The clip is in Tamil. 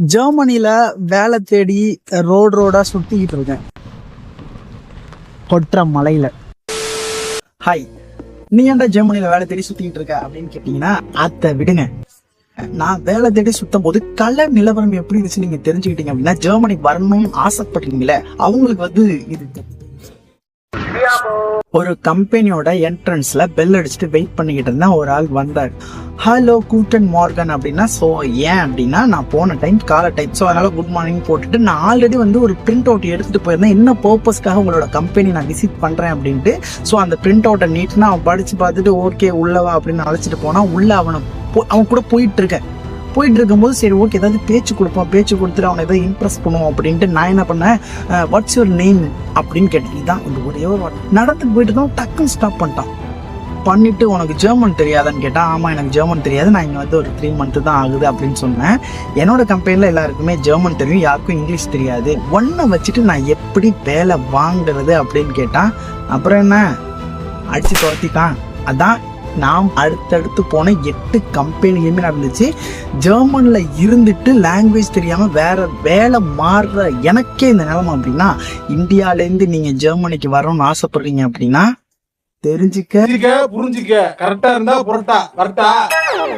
ஜெர்மனில வேலை தேடி ரோடு ரோடா சுத்திக்கிட்டு இருக்கேன். கொற்ற மலையில. ஹாய் நீ ஏன்டா ஜெர்மனில வேலை தேடி சுற்றிக்கிட்டு இருக்க அப்படின்னு கேட்டீங்கன்னா அதை விடுங்க. நான் வேலை தேடி சுத்தும் போது கல நிலவரம் எப்படி இருந்துச்சு நீங்க தெரிஞ்சுக்கிட்டீங்க அப்படின்னா ஜெர்மனி வரணும்னு ஆசைப்பட்டிருக்கீங்களே அவங்களுக்கு வந்து இது ஒரு கம்பெனியோட என்ட்ரன்ஸ்ல பெல் அடிச்சுட்டு வெயிட் பண்ணிக்கிட்டு இருந்தா ஒரு ஆள் வந்தார். ஹலோ கூட்டன் மார்கன் அப்படின்னா ஸோ ஏன்? அப்படின்னா நான் போன டைம் கால டைம் ஸோ அதனால குட் மார்னிங் போட்டுட்டு நான் ஆல்ரெடி வந்து ஒரு பிரிண்ட் அவுட் எடுத்துட்டு போயிருந்தேன். என்ன பர்பஸ்க்காக உங்களோட கம்பெனி நான் விசிட் பண்ணுறேன் அப்படின்ட்டு. ஸோ அந்த பிரிண்ட் அவுட்டை நீட்னா அவன் படித்து பார்த்துட்டு ஓகே உள்ளவா அப்படின்னு அழைச்சிட்டு போனால் உள்ள அவனை போ- அவன் கூட போயிட்டு இருக்கேன். போயிட்டு இருக்கும்போது சரி ஓகே ஏதாவது பேச்சு கொடுப்போம் பேச்சு கொடுத்துட்டு அவனை ஏதாவது இம்ப்ரெஸ் பண்ணுவோம் அப்படின்ட்டு நான் என்ன பண்ணேன் வாட்ஸ் யுவர் நேம் அப்படின்னு கேட்டேன். தான் இந்த ஒரே ஒரு வார்த்தை. நடந்து போயிட்டு தான் டக்குன்னு ஸ்டாப் பண்ணிட்டான். பண்ணிட்டு உனக்கு ஜெர்மன் தெரியாதான்னு கேட்டால் ஆமாம் எனக்கு ஜெர்மன் தெரியாது. நான் இங்கே வந்து ஒரு த்ரீ மந்த் தான் ஆகுது அப்படின்னு சொன்னேன். என்னோட கம்பெனியில் எல்லாருக்குமே ஜெர்மன் தெரியும் யாருக்கும் இங்கிலீஷ் தெரியாது. ஒன்றை வச்சுட்டு நான் எப்படி வேலை வாங்குறது அப்படின்னு கேட்டான் அப்புறம் என்ன? அடிச்சு துரத்திட்டான். அதான் நாம் அடுத்தடுத்து போன எட்டு கம்பெனியுமே நடந்துச்சு. ஜெர்மனில் இருந்துட்டு லாங்குவேஜ் தெரியாம வேற வேலை மாறுற எனக்கே இந்த நிலமை அப்படின்னா இந்தியால இருந்து நீங்க ஜெர்மனிக்கு வரணும்னு ஆசைப்படுறீங்க அப்படின்னா தெரிஞ்சுக்க. புரிஞ்சுக்க. புரிஞ்சுக்க கரெக்டா இருந்தா புரட்டா. கரெக்டா